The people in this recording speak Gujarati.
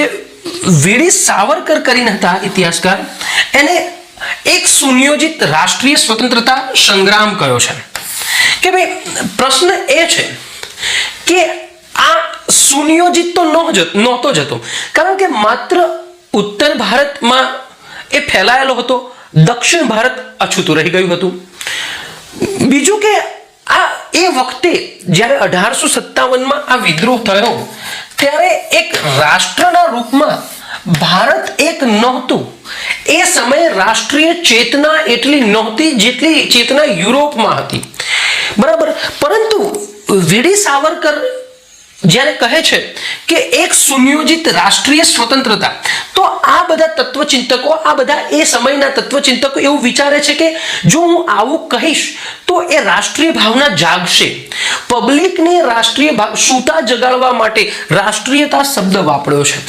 જે વીડી સાવરકર કરીને હતા ઇતિહાસકાર, એને એક સુનિયોજિત રાષ્ટ્રીય સ્વતંત્રતા સંગ્રામ કયો છે? કે ભાઈ, પ્રશ્ન એ છે કે આ સુનિયોજિત તો નહોતો જતો, કારણ કે માત્ર ઉત્તર ભારતમાં એ ફેલાયેલો હતો, દક્ષિણ ભારત અછૂતું રહી ગયું હતું. બીજું કે એ વખતે જ્યારે અઢારસો સત્તાવનમાં આ વિદ્રોહ થયો, ત્યારે એક રાષ્ટ્રના રૂપમાં ભારત એક નહોતું. એ સમયે રાષ્ટ્રીય ચેતના એટલી નહોતી જેટલી ચેતના યુરોપમાં હતી. બરાબર? પરંતુ વીડી સાવરકર જ્યારે કહે છે કે એક સુનિયોજિત રાષ્ટ્રીય સ્વતંત્રતા, તો આ બધા તત્વચિંતકો, આ બધા એ સમયના તત્વચિંતકો એવું વિચારે છે કે જો હું આવું કહીશ તો એ રાષ્ટ્રીય ભાવના જાગશે. પબ્લિકને રાષ્ટ્રીય ભાવ સૂતા જગાડવા માટે રાષ્ટ્રીયતા શબ્દ વાપર્યો છે.